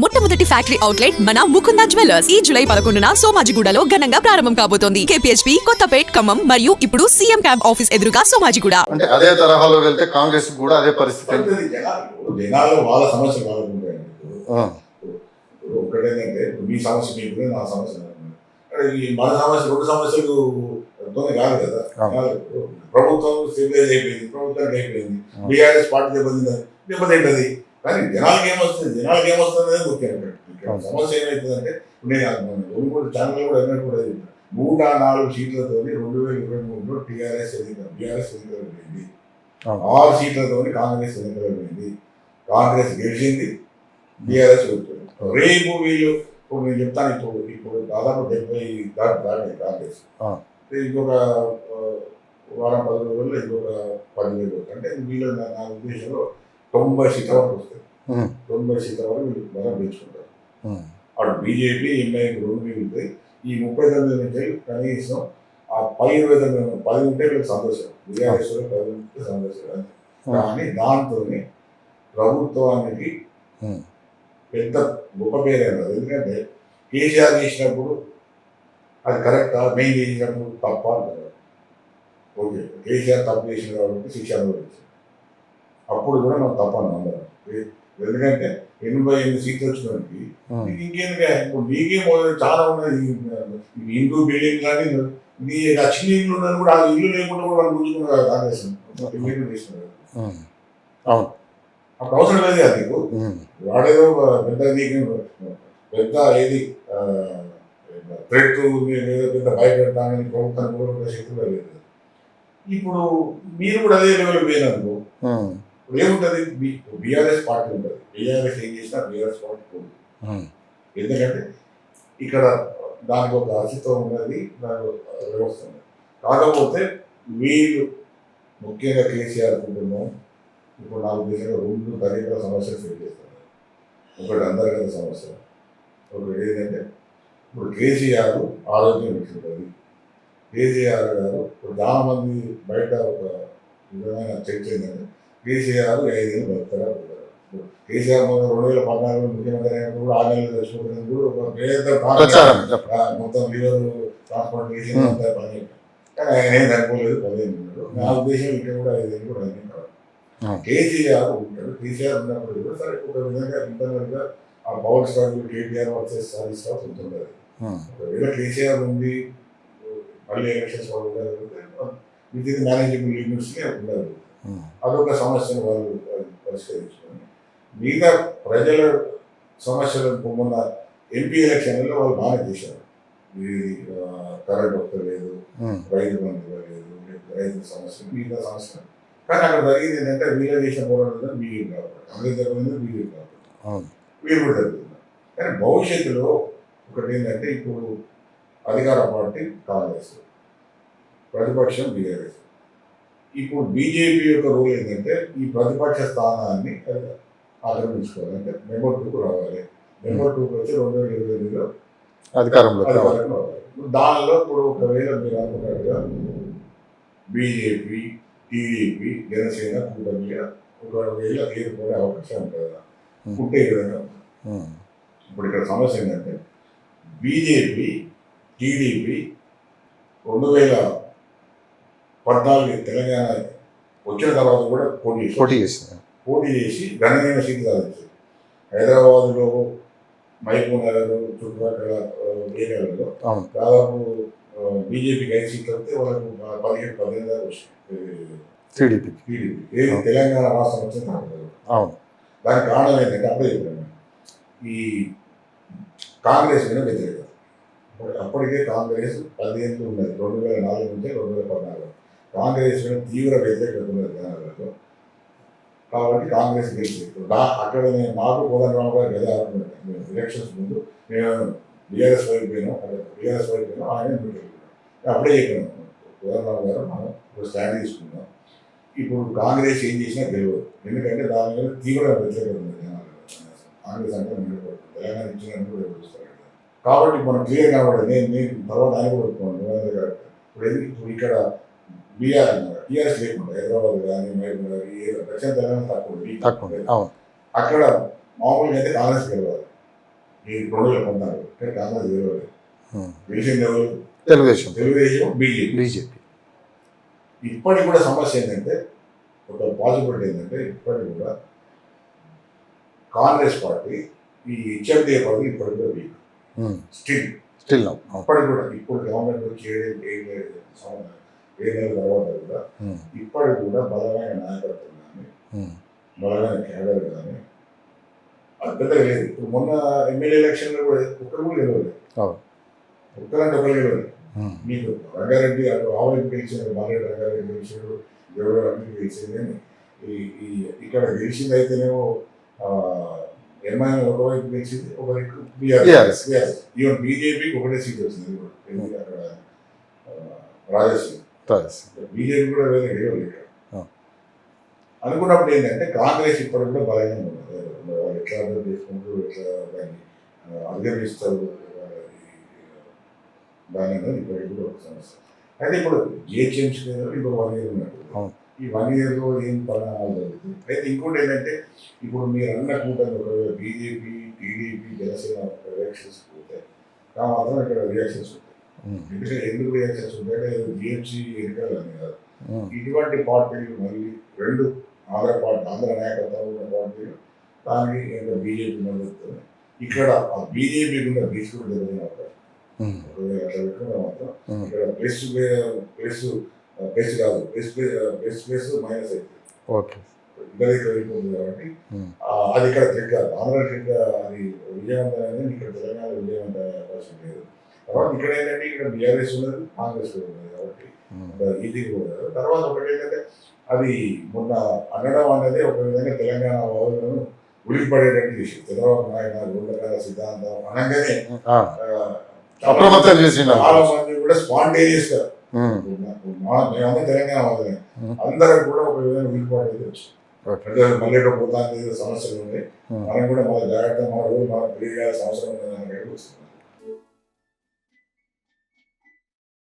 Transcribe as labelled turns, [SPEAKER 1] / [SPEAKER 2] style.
[SPEAKER 1] మొట్టమొదటి factory outlet మన Mukunda jewellers. ఈ జూలై పదకొండున సోమాజిగూడలో ఘనంగా ప్రారంభం కాబోతోంది. కేపీహెచ్పీ కొత్తపేట్ ఖమ్మం మరియు ఇప్పుడు సీఎం క్యాంప్ ఆఫీస్ ఎదురుగా సోమాజిగూడ.
[SPEAKER 2] అంటే అదే తరహాలో వెళ్తే కాంగ్రెస్ కూడా అదే పరిస్థితి.
[SPEAKER 3] జనాలు వాళ్ళ వాళ్ళకు ఒకటేంటంటే ఇప్పుడు మీ సమస్య మీకు నా సమస్య మన సమస్య రెండు సమస్యలు తోనే కాదు కదా. ప్రభుత్వం స్టెబిలైజ్ అయిపోయింది ప్రభుత్వానికి అయిపోయింది. బీఆర్ఎస్ పార్టీ దెబ్బతింది. దెబ్బతింటది. కానీ జనాలకి ఏమొస్తుంది జనాలకి ఏమొస్తుంది అనేది ముఖ్యం.
[SPEAKER 2] సమస్య
[SPEAKER 3] ఏమవుతుందంటే నేను ఊరు కూడా ఛానల్ కూడా ఎన్నో కూడా. నూట నాలుగు సీట్లతో రెండు వేల ఇరవై మూడులో టీఆర్ఎస్ ఎన్నిక బీఆర్ఎస్ ఎన్నికలు పోయింది
[SPEAKER 2] అవును.
[SPEAKER 3] ఆరు సీట్లతో కాంగ్రెస్ ఎన్నికలు పోయింది కాంగ్రెస్ గెలిచింది బీఆర్ఎస్ ఓడిపోయింది రేపు వీళ్ళు ఇప్పుడు నేను చెప్తాను ఇప్పుడు ఇప్పుడు దాదాపు డెబ్బై దాటి దాటి కాంగ్రెస్. ఇంకొక వారం పది రోజుల్లో ఇంకొక పదివేలు. అంటే వీళ్ళు నా ఉద్దేశంలో తొంభై వరకు వస్తాయి. తొంభై వరకు వీళ్ళు బలం పెంచుకుంటారు. అటు బీజేపీ ఎంఐ రెండు మిగులుతాయి ఈ ముప్పై తొమ్మిది నుంచి కనీసం ఆ పై ఇరవై తొమ్మిది పది ఉంటే వీళ్ళకి సంతోషం. బీఆర్ఎస్ పది ఉంటే సంతోషం. కానీ దాంతో ప్రభుత్వానికి పెద్ద గొప్ప పేరే అన్నది. ఎందుకంటే కేసీఆర్ చేసినప్పుడు అది కరెక్టా? మేము చేసినప్పుడు తప్ప? అంటారు. ఓకే. కేసీఆర్ తప్పు చేసింది కాబట్టి శిక్ష అనుభవించారు. అప్పుడు కూడా మనం తప్ప అందరం ఎందుకంటే ఎనభై ఎనిమిది సీట్లు వచ్చినప్పటికి ఇది ఇంకేందుకే? ఇప్పుడు మీకే మొదలు చాలా ఉన్నాయి. హిందూ బిల్డింగ్ కానీ మీ ఆ చిన్న ఇల్లు ఉన్నది కూడా ఆ ఇల్లు లేకుండా కూడా వాళ్ళు ముందుకున్నారు కాంగ్రెస్.
[SPEAKER 2] అవును.
[SPEAKER 3] అప్పుడు అవసరం లేదు కదా నీకు? వాడేదో పెద్ద పెద్ద ఏది పెద్ద భయపెడతానని ప్రభుత్వానికి కూడా శక్తి లేదు. ఇప్పుడు మీరు కూడా అదే లెవెల్ ఇప్పుడు ఏముంటుంది బీఆర్ఎస్ పార్టీ ఉంటుంది. బీఆర్ఎస్ ఏం చేసినా బీఆర్ఎస్ పార్టీ పోదు. ఎందుకంటే ఇక్కడ దానికి ఒక అస్తిత్వం ఉన్నది ఒక వ్యవస్థ కాకపోతే వీళ్ళు ముఖ్యంగా కేసీఆర్ కుటుంబం ఇప్పుడు నాకు తెలిసిన రెండు తరగతుల సమస్యలు ఫేస్ చేస్తున్నారు. ఒకటి అంతర్గత సమస్య ఒకటి ఏంటంటే ఇప్పుడు కేసీఆర్ ఆరోగ్యం ఉంటుంది కేసీఆర్ గారు ఇప్పుడు చాలా మంది బయట ఒక విధమైన చర్చ ఏంటంటే కేసీఆర్ ఐదేళ్ళు? ఇప్పుడు కేసీఆర్ మొన్న రెండు వేల పద్నాలుగులో ముఖ్యమంత్రి అయినప్పుడు ఆరు నెలలు. ఆ, మొత్తం లివర్ ట్రాన్స్పోర్ట్ చేసి పని. కానీ ఆయన ఏం సరిపోలేదు పదిహేను నా ఉద్దేశం ఇక్కడ కూడా ఐదేళ్ళు కూడా
[SPEAKER 2] ఆ.
[SPEAKER 3] కేసీఆర్ ఉంటాడు కేసీఆర్ ఉన్నప్పుడు కూడా సరే ఒక విధంగా ఇంటర్నల్గా ఆ power star KTR versus sorry star ఉంటుంది ఒకవేళ కేసీఆర్ ఉంది మళ్ళీ ఎలక్షన్స్ వాళ్ళు విత్ ఇన్ మేనేజబుల్ లిమిట్స్కే ఉండదు అదొక సమస్యను వాళ్ళు పరిష్కరించుకొని మిగతా ప్రజల సమస్యలను మొన్న ఎంపీ ఎలక్షన్లలో వాళ్ళు బాగా చేశారు. ఈ కరెంట్
[SPEAKER 2] ఉమ్,
[SPEAKER 3] రైతు బంధు ఇవ్వలేదు లేకపోతే రైతు సమస్య మిగతా సమస్య కానీ అక్కడ జరిగింది ఏంటంటే వీళ్ళ చేసిన పోరాటంలో బీజేపీ కాబట్టి అందరి జరిగింది బీజేపీ కాబట్టి వీళ్ళు కూడా జరుగుతుంది కానీ భవిష్యత్తులో ఒకటి ఏంటంటే ఇప్పుడు అధికార పార్టీ కాంగ్రెస్ ప్రతిపక్షం బీఆర్ఎస్. ఇప్పుడు బీజేపీ యొక్క రూల్ ఏంటంటే ఈ ప్రతిపక్ష స్థానాన్ని ఆక్రమించుకోవాలి. అంటే నెంబర్ టూకు రావాలి. నెంబర్ టూకి వచ్చి రెండు వేల ఇరవై ఎనిమిదిలో
[SPEAKER 2] రావాలి.
[SPEAKER 3] అధికారంలో దానిలో ఇప్పుడు ఒకవేళ మీరు అనుకున్నట్టుగా బీజేపీ టీడీపీ జనసేన కూటమిగా ఒకవేళ ఏర్పడే అవకాశం ఉంటుంది కదా. ఉంటే విధంగా ఇప్పుడు ఇక్కడ సమస్య ఏంటంటే బీజేపీ టీడీపీ రెండు వేల పద్నాలుగు తెలంగాణ వచ్చిన తర్వాత కూడా పోటీ.
[SPEAKER 2] పోటీ చేసింది.
[SPEAKER 3] పోటీ చేసి ఘనమైన సీట్లు సాధించారు. హైదరాబాద్లో మహబూబ్ నగర్ చుట్టుపక్కల ఏరియాలలో దాదాపు బీజేపీకి ఐదు సీట్లు వస్తే వాళ్ళకు ఆ, పదిహేడు పదిహేను దాకా
[SPEAKER 2] టీడీపీ
[SPEAKER 3] టీడీపీ ఏది తెలంగాణ రాష్ట్రం తర్వాత
[SPEAKER 2] అవును.
[SPEAKER 3] దానికి కారణం ఏంటంటే అప్పుడే చెప్పాను. ఈ కాంగ్రెస్ మీద వ్యతిరేకత. అప్పటికే కాంగ్రెస్ పదిహేను ఉన్నది రెండు వేల నాలుగు నుంచి రెండు వేల పద్నాలుగు కాంగ్రెస్ తీవ్ర వ్యతిరేకత ఉన్నది జనాలలో కాబట్టి కాంగ్రెస్ గెలిచి అక్కడ నేను మాకు కోదండ రామగారు గదా ఎలక్షన్స్ ముందు నేను బీఆర్ఎస్ వైపు పోయినాం బీఆర్ఎస్ వైపు పోయినాం ఆయన మీకు అప్పుడే చెప్పాను. కోదండరామ గారు మనం ఇప్పుడు స్టాండ్ తీసుకున్నాం ఇప్పుడు కాంగ్రెస్ ఏం చేసినా గెలవదు. ఎందుకంటే దాని మీద తీవ్ర వ్యతిరేకత ఉంది కాంగ్రెస్ అంటే నిలబడుతుంది తెలంగాణ ఇచ్చిన కూడా చూస్తారు కాబట్టి మనం క్లియర్ కనబడదు నేను నేను తర్వాత ఆయన కూడా ఇప్పుడు ఇక్కడ బీఆర్ టీఆర్ఎస్ లేకుండా హైదరాబాద్ కానీ మహబూబ్ నగర్ ఏ దక్షిణ తెలంగాణ తక్కువ. అక్కడ మామూలుగా అయితే కాంగ్రెస్ గెలవాలి. ఈ రెండు వేల పద్నాలుగు. కానీ కాంగ్రెస్ గెలవలేదు.
[SPEAKER 2] ఉమ్.
[SPEAKER 3] గెలిచింది ఎవరు?
[SPEAKER 2] తెలుగుదేశం.
[SPEAKER 3] తెలుగుదేశం బీజేపీ.
[SPEAKER 2] బీజేపీ.
[SPEAKER 3] ఇప్పటికి కూడా సమస్య ఏంటంటే ఒక పాజిబిలిటీ ఏంటంటే ఇప్పటికి కూడా కాంగ్రెస్ పార్టీ ఈ హెచ్ఎండిఏ పార్టీ ఇప్పటికి కూడా వీక్. స్టిల్.
[SPEAKER 2] స్టిల్
[SPEAKER 3] అప్పటికి కూడా ఇప్పుడు గవర్నమెంట్ వచ్చి ఏడు ఏడు నెలల తర్వాత కూడా ఇప్పటికి కూడా బలమైన నాయకత్వం కానీ బలమైన క్యాడర్ కానీ పెద్దగా లేదు. ఇప్పుడు మొన్న ఎమ్మెల్యే ఎలక్షన్లో కూడా ఒక్కరు కూడా గెలవలేదు. ఒక్కరంటే ఒకరు గెలవలేదు. మీకు రంగారెడ్డి అటు ఆవులకి గెలిచిన బాలరెడ్డి రంగారెడ్డి గెలిచాడు ఎవరో అన్ని గెలిచింది కానీ ఈ ఈ ఇక్కడ గెలిచింది అయితేనేమో ఎంఐఎం ఒకవైపు గెలిచింది ఒకవైపు. బీఆర్ఎస్. ఈవెన్ బీజేపీకి ఒకటే సీట్ వచ్చింది. అక్కడ ఆ, రాజశ్రీ. బీజేపీ కూడా
[SPEAKER 2] ఆ.
[SPEAKER 3] అనుకున్నప్పుడు ఏంటంటే కాంగ్రెస్ ఇప్పటికి కూడా బలంగా ఉన్నది. వాళ్ళు ఎట్లా అర్థం చేసుకుంటూ ఎట్లా దాన్ని అధిగమిస్తారు దాని అనేది ఇప్పటికి కూడా ఒక సమస్య. అయితే ఇప్పుడు జిహెచ్ఎంసీ ఇంకో వన్ ఇయర్ ఉన్నట్టు.
[SPEAKER 2] అవును.
[SPEAKER 3] ఈ వన్ ఇయర్లో ఏం పరిణామాలు జరుగుతుంది అయితే ఇంకోటి ఏంటంటే ఇప్పుడు మీరు అన్న కూటమి ఒకవేళ బీజేపీ టీడీపీ జనసేన ఎలక్షన్స్ పోతే ఆ మాత్రం ఇక్కడ రియాక్షన్స్ ఉంటాయి. ఎందుకు కాదు. ఇటువంటి పార్టీలు మళ్ళీ రెండు ఆంధ్ర పార్టీ ఆంధ్ర నాయకత్వం ఉన్న పార్టీలు ఇంకా బీజేపీ మద్దతు ఇక్కడ ఆ బీజేపీ కూడా తీసుకుని జరిగిన మాత్రం. ఇక్కడ ప్లస్ ప్లస్ ప్లస్ కాదు ప్లస్ ప్లస్ ప్లస్ మైనస్ అవుతుంది
[SPEAKER 2] ఓకే.
[SPEAKER 3] ఇద్దరు ఇక్కడ వెళ్ళిపోతుంది కాబట్టి అది ఇక్కడ ట్రిక్ కాదు ఆంధ్ర ట్రిక్ అది విజయవంతమైనది ఇక్కడ తెలంగాణ విజయవంతమైన అవకాశం లేదు. తర్వాత ఇక్కడ ఏంటంటే ఇక్కడ బీఆర్ఎస్ ఉన్నది కాంగ్రెస్ కూడా ఉన్నది కాబట్టి ఇది కూడా తర్వాత ఒకటి ఏంటంటే అది మొన్న అనడం అనేది ఒక విధంగా తెలంగాణ వాళ్ళను ఉలికిపడేటట్టు చేసి చంద్రబాబు నాయుడు గుండకాల సిద్ధాంతం అనగానే ఆ,
[SPEAKER 2] అప్రమత్తం చేసిండు.
[SPEAKER 3] చాలా మంది కూడా స్పాంటేనియస్గా మా- మేమంతా తెలంగాణ వాళ్ళమే
[SPEAKER 2] Hmm.
[SPEAKER 3] అందరం కూడా ఒక విధంగా ఉలికిపడేది వచ్చింది
[SPEAKER 2] ఓకే
[SPEAKER 3] అంటే మళ్ళీ ఇక్కడ పోతానికి ఏదో సమస్యలు ఉన్నాయి
[SPEAKER 2] Hmm.
[SPEAKER 3] మనం కూడా మన జాగ్రత్త మన రోజు మనం తెలియజేయాల్సిన అవసరం ఉందని అక్కడికి వస్తుంది